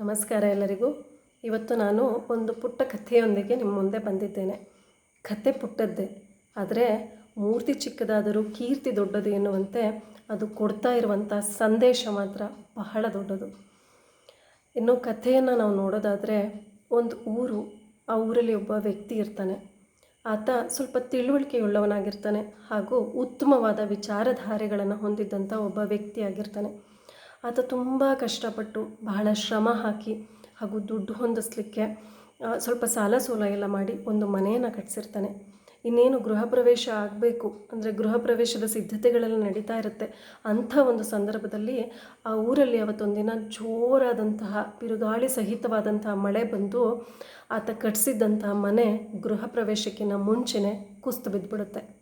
ನಮಸ್ಕಾರ ಎಲ್ಲರಿಗೂ. ಇವತ್ತು ನಾನು ಒಂದು ಪುಟ್ಟ ಕಥೆಯೊಂದಿಗೆ ನಿಮ್ಮ ಮುಂದೆ ಬಂದಿದ್ದೇನೆ. ಕಥೆ ಪುಟ್ಟದ್ದೇ, ಆದರೆ ಮೂರ್ತಿ ಚಿಕ್ಕದಾದರೂ ಕೀರ್ತಿ ದೊಡ್ಡದು ಎನ್ನುವಂತೆ ಅದು ಕೊಡ್ತಾ ಇರುವಂಥ ಸಂದೇಶ ಮಾತ್ರ ಬಹಳ ದೊಡ್ಡದು. ಇನ್ನು ಕಥೆಯನ್ನು ನಾವು ನೋಡೋದಾದರೆ ಒಂದು ಊರು, ಆ ಊರಲ್ಲಿ ಒಬ್ಬ ವ್ಯಕ್ತಿ ಇರ್ತಾನೆ. ಆತ ಸ್ವಲ್ಪ ತಿಳುವಳಿಕೆಯುಳ್ಳವನಾಗಿರ್ತಾನೆ ಹಾಗೂ ಉತ್ತಮವಾದ ವಿಚಾರಧಾರೆಗಳನ್ನು ಹೊಂದಿದ್ದಂಥ ಒಬ್ಬ ವ್ಯಕ್ತಿಯಾಗಿರ್ತಾನೆ ಆತ ತುಂಬ ಕಷ್ಟಪಟ್ಟು ಬಹಳ ಶ್ರಮ ಹಾಕಿ ಹಾಗೂ ದುಡ್ಡು ಹೊಂದಿಸ್ಲಿಕ್ಕೆ ಸ್ವಲ್ಪ ಸಾಲ ಸೋಲ ಎಲ್ಲ ಮಾಡಿ ಒಂದು ಮನೆಯನ್ನು ಕಟ್ಟಿಸಿರ್ತಾನೆ ಇನ್ನೇನು ಗೃಹ ಪ್ರವೇಶ ಆಗಬೇಕು ಅಂದರೆ ಗೃಹ ಪ್ರವೇಶದ ಸಿದ್ಧತೆಗಳೆಲ್ಲ ನಡೀತಾ ಇರುತ್ತೆ. ಅಂಥ ಒಂದು ಸಂದರ್ಭದಲ್ಲಿ ಆ ಊರಲ್ಲಿ ಅವತ್ತೊಂದಿನ ಜೋರಾದಂತಹ ಬಿರುಗಾಳಿ ಸಹಿತವಾದಂತಹ ಮಳೆ ಬಂದು ಆತ ಕಟ್ಟಿಸಿದ್ದಂತಹ ಮನೆ ಗೃಹ ಪ್ರವೇಶಕ್ಕಿಂತ ಮುಂಚೆನೇ ಕುಸ್ತು ಬಿದ್ದುಬಿಡುತ್ತೆ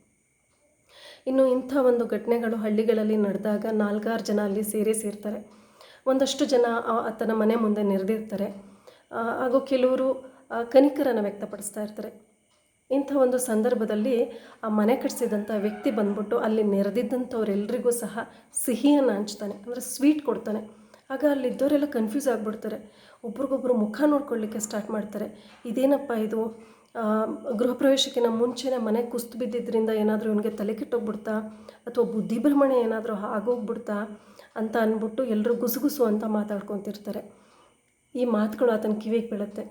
ಇನ್ನು ಇಂಥ ಒಂದು ಘಟನೆಗಳು ಹಳ್ಳಿಗಳಲ್ಲಿ ನಡೆದಾಗ ನಾಲ್ಕಾರು ಜನ ಅಲ್ಲಿ ಸೇರಿ ಸೇರ್ತಾರೆ. ಒಂದಷ್ಟು ಜನ ಆತನ ಮನೆ ಮುಂದೆ ನೆರೆದಿರ್ತಾರೆ. ಹಾಗೂ ಕೆಲವರು ಕನಿಕರನ್ನು ವ್ಯಕ್ತಪಡಿಸ್ತಾ ಇರ್ತಾರೆ. ಇಂಥ ಒಂದು ಸಂದರ್ಭದಲ್ಲಿ ಆ ಮನೆ ಕಟ್ಟಿಸಿದಂಥ ವ್ಯಕ್ತಿ ಬಂದ್ಬಿಟ್ಟು ಅಲ್ಲಿ ನೆರೆದಿದ್ದಂಥವ್ರೆಲ್ರಿಗೂ ಸಹ ಸಿಹಿಯನ್ನು ಹಂಚ್ತಾನೆ. ಅಂದರೆ ಸ್ವೀಟ್ ಕೊಡ್ತಾನೆ. ಆಗ ಅಲ್ಲಿದ್ದವರೆಲ್ಲ ಕನ್ಫ್ಯೂಸ್ ಆಗಿಬಿಡ್ತಾರೆ. ಒಬ್ರಿಗೊಬ್ರು ಮುಖ ನೋಡ್ಕೊಳ್ಳಿಕ್ಕೆ ಸ್ಟಾರ್ಟ್ ಮಾಡ್ತಾರೆ. ಇದೇನಪ್ಪ ಇದು? ಗೃಹ ಪ್ರವೇಶಕ್ಕಿಂತ ಮುಂಚೆನೇ ಮನೆ ಕುಸ್ತು ಬಿದ್ದಿದ್ದರಿಂದ ಏನಾದರೂ ಇವನಿಗೆ ತಲೆ ಕೆಟ್ಟೋಗ್ಬಿಡ್ತಾ? ಅಥವಾ ಬುದ್ಧಿಭ್ರಮಣೆ ಏನಾದರೂ ಆಗೋಗ್ಬಿಡ್ತಾ? ಅಂತ ಅಂದ್ಬಿಟ್ಟು ಎಲ್ಲರೂ ಗುಸುಗುಸು ಅಂತ ಮಾತಾಡ್ಕೊತಿರ್ತಾರೆ. ಈ ಮಾತುಗಳು ಆತನ ಕಿವಿಗೆ ಬೀಳುತ್ತೆ.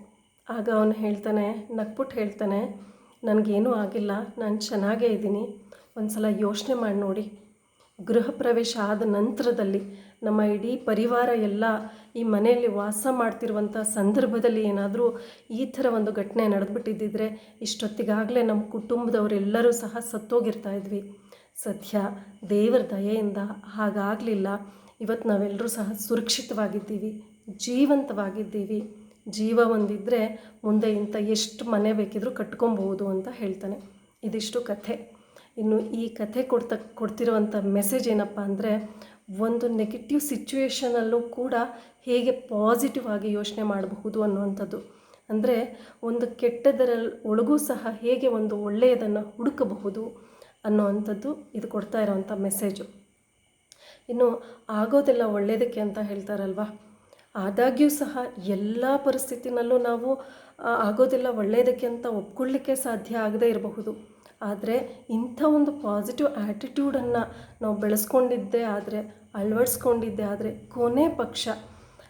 ಆಗ ಅವನು ಹೇಳ್ತಾನೆ ನಕ್ಬಿಟ್ಟು ಹೇಳ್ತಾನೆ, ನನಗೇನೂ ಆಗಿಲ್ಲ. ನಾನು ಚೆನ್ನಾಗೇ ಇದ್ದೀನಿ. ಒಂದು ಸಲ ಯೋಚನೆ ಮಾಡಿ ನೋಡಿ. ಗೃಹ ಪ್ರವೇಶ ಆದ ನಂತರದಲ್ಲಿ ನಮ್ಮ ಇಡೀ ಪರಿವಾರ ಎಲ್ಲ ಈ ಮನೆಯಲ್ಲಿ ವಾಸ ಮಾಡ್ತಿರುವಂಥ ಸಂದರ್ಭದಲ್ಲಿ ಏನಾದರೂ ಈ ಥರ ಒಂದು ಘಟನೆ ನಡೆದ್ಬಿಟ್ಟಿದ್ದಿದ್ರೆ ಇಷ್ಟೊತ್ತಿಗಾಗಲೇ ನಮ್ಮ ಕುಟುಂಬದವರೆಲ್ಲರೂ ಸಹ ಸತ್ತೋಗಿರ್ತಾ ಇದ್ವಿ. ಸದ್ಯ ದೇವರ ದಯೆಯಿಂದ ಹಾಗಾಗಲಿಲ್ಲ. ಇವತ್ತು ನಾವೆಲ್ಲರೂ ಸಹ ಸುರಕ್ಷಿತವಾಗಿದ್ದೀವಿ, ಜೀವಂತವಾಗಿದ್ದೀವಿ. ಜೀವ ಒಂದಿದ್ದರೆ ಮುಂದೆ ಇಂಥ ಎಷ್ಟು ಮನೆ ಬೇಕಿದ್ರೂ ಕಟ್ಕೊಬಹುದು ಅಂತ ಹೇಳ್ತಾನೆ. ಇದಿಷ್ಟು ಕಥೆ. ಇನ್ನು ಈ ಕಥೆ ಕೊಡ್ತ, ಕೊಡ್ತಿರುವಂಥ ಮೆಸೇಜ್ ಏನಪ್ಪ ಅಂದರೆ ಒಂದು ನೆಗೆಟಿವ್ ಸಿಚುವೇಷನಲ್ಲೂ ಕೂಡ ಹೇಗೆ ಪಾಸಿಟಿವ್ ಆಗಿ ಯೋಚನೆ ಮಾಡಬಹುದು ಅನ್ನುವಂಥದ್ದು. ಅಂದರೆ ಒಂದು ಕೆಟ್ಟದರ ಒಳಗೂ ಸಹ ಹೇಗೆ ಒಂದು ಒಳ್ಳೆಯದನ್ನು ಹುಡುಕಬಹುದು ಅನ್ನುವಂಥದ್ದು ಇದು ಕೊಡ್ತಾ ಇರೋವಂಥ ಮೆಸೇಜು ಇನ್ನು ಆಗೋದೆಲ್ಲ ಒಳ್ಳೆಯದಕ್ಕೆ ಅಂತ ಹೇಳ್ತಾರಲ್ವ? ಆದಾಗ್ಯೂ ಸಹ ಎಲ್ಲ ಪರಿಸ್ಥಿತಿನಲ್ಲೂ ನಾವು ಆಗೋದೆಲ್ಲ ಒಳ್ಳೆಯದಕ್ಕೆ ಅಂತ ಒಪ್ಕೊಳ್ಳಿಕ್ಕೆ ಸಾಧ್ಯ ಆಗದೇ ಇರಬಹುದು. ಆದರೆ ಇಂಥ ಒಂದು ಪಾಸಿಟಿವ್ ಆ್ಯಟಿಟ್ಯೂಡನ್ನು ನಾವು ಬೆಳೆಸ್ಕೊಂಡಿದ್ದೇ ಆದರೆ, ಅಳವಡಿಸ್ಕೊಂಡಿದ್ದೇ ಆದರೆ ಕೊನೆ ಪಕ್ಷ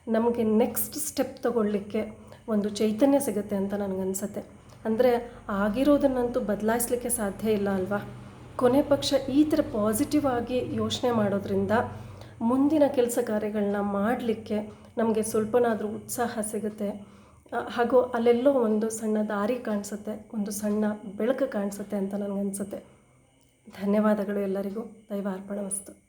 ನಮಗೆ ನೆಕ್ಸ್ಟ್ ಸ್ಟೆಪ್ ತಗೊಳ್ಳಿಕ್ಕೆ ಒಂದು ಚೈತನ್ಯ ಸಿಗುತ್ತೆ ಅಂತ ನನಗನ್ಸತ್ತೆ. ಅಂದರೆ ಆಗಿರೋದನ್ನಂತೂ ಬದಲಾಯಿಸಲಿಕ್ಕೆ ಸಾಧ್ಯ ಇಲ್ಲ ಅಲ್ವಾ? ಕೊನೆ ಪಕ್ಷ ಈ ಥರ ಪಾಸಿಟಿವ್ ಆಗಿ ಯೋಚನೆ ಮಾಡೋದ್ರಿಂದ ಮುಂದಿನ ಕೆಲಸ ಕಾರ್ಯಗಳನ್ನ ಮಾಡಲಿಕ್ಕೆ ನಮಗೆ ಸ್ವಲ್ಪನಾದರೂ ಉತ್ಸಾಹ ಸಿಗುತ್ತೆ. ಹಾಗೂ ಅಲ್ಲೆಲ್ಲೋ ಒಂದು ಸಣ್ಣ ದಾರಿ ಕಾಣಿಸುತ್ತೆ, ಒಂದು ಸಣ್ಣ ಬೆಳಕು ಕಾಣಿಸುತ್ತೆ ಅಂತ ನನಗನ್ಸುತ್ತೆ. ಧನ್ಯವಾದಗಳು ಎಲ್ಲರಿಗೂ. ದೈವಾರ್ಪಣ ವಸ್ತು